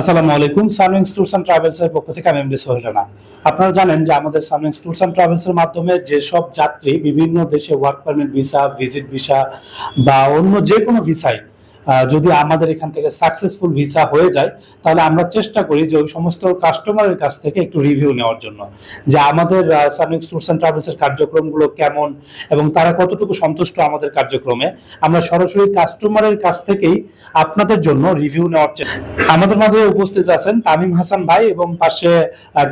আসসালামু আলাইকুম। সানউইংস tours and ট্রাভেলসের পক্ষ থেকে আমি এমডি সোহেল রানা। আপনারা জানেন যে আমাদের সানউইংস ট্যুরস অ্যান্ড ট্রাভেলসের মাধ্যমে যেসব যাত্রী বিভিন্ন দেশে work permit visa visit visa বা অন্য যে কোনো ভিসায় যদি আমাদের এখান থেকে সাকসেসফুল ভিসা হয়ে যায়, তাহলে আমরা চেষ্টা করি যে ওই সমস্ত কাস্টমারের কাছ থেকে একটু রিভিউ নেওয়ার জন্য। যে আমাদের সানউইংস ট্যুরস অ্যান্ড ট্রাভেলস এর কার্যক্রমগুলো কেমন এবং তারা কতটুকু সন্তুষ্ট আমাদের কার্যক্রমে, আমরা সরাসরি কাস্টমারের কাছ থেকেই আপনাদের জন্য রিভিউ নেওয়ার চেষ্টা আমাদের মাঝে উপস্থিত আছেন তামিম হাসান ভাই এবং পাশে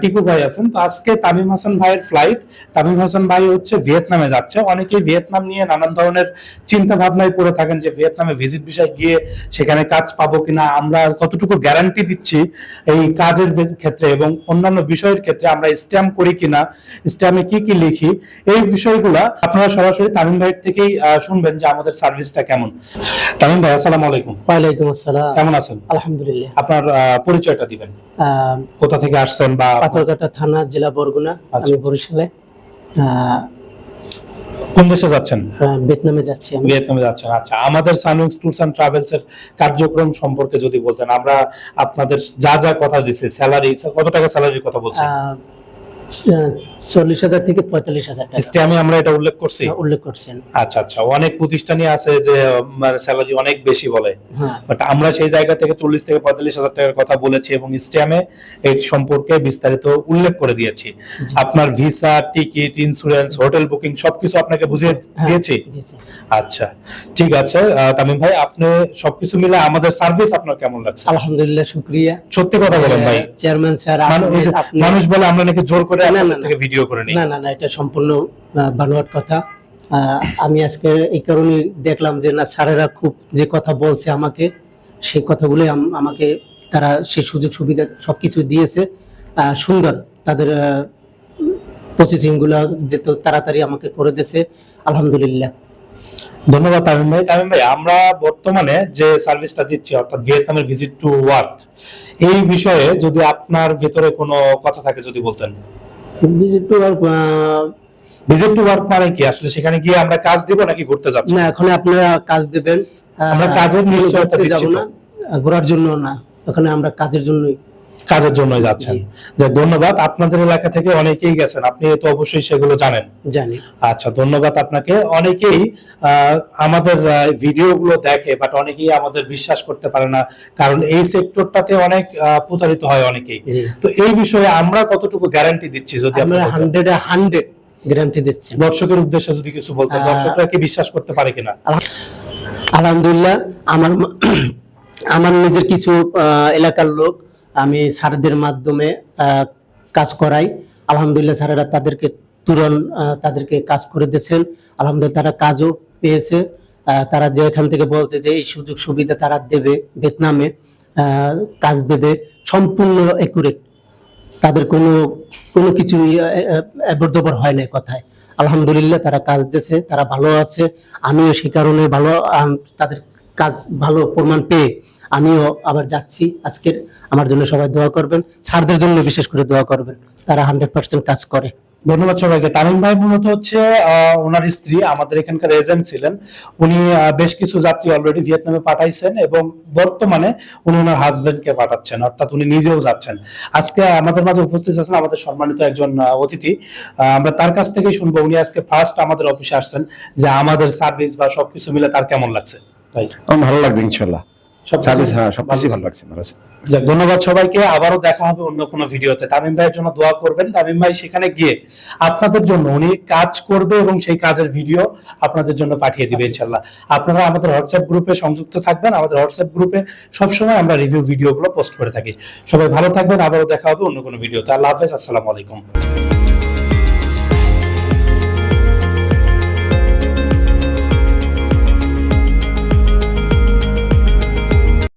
টিপু ভাই আছেন। তো আজকে তামিম হাসান ভাইয়ের ফ্লাইট তামিম হাসান ভাই হচ্ছে ভিয়েতনামে যাচ্ছে। অনেকেই ভিয়েতনাম নিয়ে নানান ধরনের চিন্তা ভাবনায় পড়ে থাকেন যে ভিয়েতনামে ভিজিট বিষয় গিয়ে সেখানে কাজ পাবো কিনা আমরা কতটুকু গ্যারান্টি দিচ্ছি এই কাজের ক্ষেত্রে এবং অন্যান্য বিষয়ের ক্ষেত্রে আমরা স্ট্যাম্প করি কিনা স্ট্যাম্পে কি কি লিখি এই বিষয়গুলা আপনারা সরাসরি তামিম ভাইয়ের থেকেই শুনবেন যে আমাদের সার্ভিসটা কেমন। তামিম ভাই আসসালামু আলাইকুম। ওয়ালাইকুম আসসালাম। কেমন আছেন? আলহামদুলিল্লাহ। আপনার পরিচয়টা দিবেন। কোথা থেকে আসছেন বা পাথরঘাটা থানা জেলা বরগুনা আচ্ছা। আমি বরিশালে। কোন দেশে যাচ্ছেন? আহ, ভিয়েতনামে যাচ্ছি ভিয়েতনামে যাচ্ছেন আচ্ছা। আমাদের সানউইংস ট্যুরস অ্যান্ড ট্রাভেলস এর কার্যক্রম সম্পর্কে যদি বলতেন আমরা আপনাদের যা যা কথা দিছি স্যালারি কত টাকা স্যালারির কথা বলছি চল্লিশ হাজার থেকে পঁয়তাল্লিশ হাজার টাকা। স্ট্যামে আমরা এটা উল্লেখ করছি? উল্লেখ করছেন। আচ্ছা আচ্ছা। অনেক প্রতিষ্ঠানই আছে যে স্যালারি অনেক বেশি বলে। হ্যাঁ। বাট আমরা সেই জায়গা থেকে চল্লিশ থেকে পঁয়তাল্লিশ হাজার টাকার কথা বলেছি এবং স্ট্যামে এই সম্পর্কে বিস্তারিত উল্লেখ করে দিয়েছি। আপনার visa ticket insurance hotel booking সবকিছু আপনাকে বুঝিয়ে হ্যাঁ, দিয়েছি। আচ্ছা ঠিক আছে। তামিম ভাই আপনি সবকিছু মিলে আমাদের সার্ভিস আপনার কেমন লাগছে? আলহামদুলিল্লাহ শুক্রিয়া। সত্যি কথা বলেন ভাই। চেয়ারম্যান স্যার মানুষ বলে আমরা নাকি জোর করে আপনাদের থেকে ভিডিও করে নিই। না না না এটা সম্পূর্ণ বানোয়াট কথা। আমি আজকে এই কারণে দেখলাম যে না স্যারেরা খুব যে কথা বলছে আমাকে সেই কথাগুলো আমাকে তারা সেই সুযোগ সুবিধা সবকিছু দিয়েছে। সুন্দর তাদের প্রসেসিংগুলো যেত তাড়াতাড়ি আমাকে করে দিয়েছে আলহামদুলিল্লাহ। ধন্যবাদ তামিম ভাই। তামিম ভাই আমরা বর্তমানে যে সার্ভিসটা দিচ্ছি অর্থাৎ ভিয়েতনামের ভিজিট টু ওয়ার্ক এই বিষয়ে যদি আপনার ভিতরে কোনো কথা থাকে যদি বলতেন। Visit to visit to work মানে কি? আসলে সেখানে গিয়ে আমরা কাজ দেব নাকি ঘুরতে যাচ্ছি? না এখন আপনারা কাজ দেবেন আমরা কাজের নিশ্চয়তা দিচ্ছি না ঘোরার জন্য না ওখানে আমরা কাজের জন্যই কাজের জন্য যাচ্ছেন। যে ধন্যবাদ আপনাদের এলাকা থেকে অনেকেই গেছেন। আপনি তো অবশ্যই সেগুলো জানেন। জানি। আচ্ছা ধন্যবাদ আপনাকে। অনেকেই আমাদের ভিডিও গুলো দেখে বাট অনেকেই আমাদের বিশ্বাস করতে পারে না কারণ এই সেক্টরটাতে অনেক প্রতারিত হয় অনেকেই। তো এই বিষয়ে আমরা কতটুকু গ্যারান্টি দিচ্ছি যদি আমরা হান্ড্রেড হান্ড্রেডে হান্ড্রেড গ্যারান্টি দিচ্ছি। দর্শকের উদ্দেশ্যে যদি কিছু বলতেন আহ, দর্শকরা কি বিশ্বাস করতে পারে কিনা? আলহামদুলিল্লাহ আমার আমার নিজের কিছু এলাকার লোক আমি স্যারদের মাধ্যমে কাজ করাই। আলহামদুলিল্লাহ স্যারেরা তাদেরকে তুরন্ত আহ, তাদেরকে কাজ করে দিয়েছেন। আলহামদুলিল্লাহ তারা কাজও পেয়েছে। তারা যে এখান থেকে বলছে যে এই সুযোগ সুবিধা তারা দেবে ভিয়েতনামে কাজ দেবে সম্পূর্ণ একুরেট তাদের কোনো কোনো কিছু এবরদবর হয় না কথায়। আলহামদুলিল্লাহ তারা কাজ দিয়েছে তারা ভালো আছে। আমিও সে কারণে ভালো তাদের কাজ ভালো প্রমাণ পেয়ে আমিও আবার যাচ্ছি আজকের আমার জন্য সবাই দোয়া করবেন স্যারদের জন্য বিশেষ করে দোয়া করবেন তারা হান্ড্রেড পার্সেন্ট কাজ করে। ধন্যবাদ সবাইকে। তামিম ভাই মূলত হচ্ছে আহ, ওনার স্ত্রী আমাদের এখানকার এজেন্ট ছিলেন। উনি বেশ কিছু যাত্রী অলরেডি ভিয়েতনামে পাঠাইছেন এবং বর্তমানে উনি ওনার হাজবেন্ডকে পাঠাচ্ছেন অর্থাৎ উনি নিজেও যাচ্ছেন। আজকে আমাদের মাঝে উপস্থিত আছেন আমাদের সম্মানিত একজন অতিথি। আহ, আমরা তার কাছ থেকেই শুনব উনি আজকে ফার্স্ট আমাদের অফিসে আসছেন যে আমাদের সার্ভিস বা সবকিছু মিলে তার কেমন লাগছে? ভালো লাগছে ইনশাল্লাহ। সার্ভিস হ্যাঁ সব ভালো লাগছে ভালো আছে। যাক ধন্যবাদ সবাইকে। আবারও দেখা হবে অন্য কোনো ভিডিওতে। তামিম ভাইয়ের জন্য দোয়া করবেন। তামিম ভাই সেখানে গিয়ে আপনাদের জন্য উনি কাজ করবে এবং সেই কাজের ভিডিও আপনাদের জন্য পাঠিয়ে দিবে ইনশাল্লাহ আপনারা আমাদের হোয়াটসঅ্যাপ গ্রুপে সংযুক্ত থাকবেন। আমাদের হোয়াটসঅ্যাপ গ্রুপে সবসময় আমরা রিভিউ ভিডিওগুলো পোস্ট করে থাকি। সবাই ভালো থাকবেন। আবারও দেখা হবে অন্য কোনো ভিডিওতে। আল্লাহ হাফেজ। আসসালামু আলাইকুম।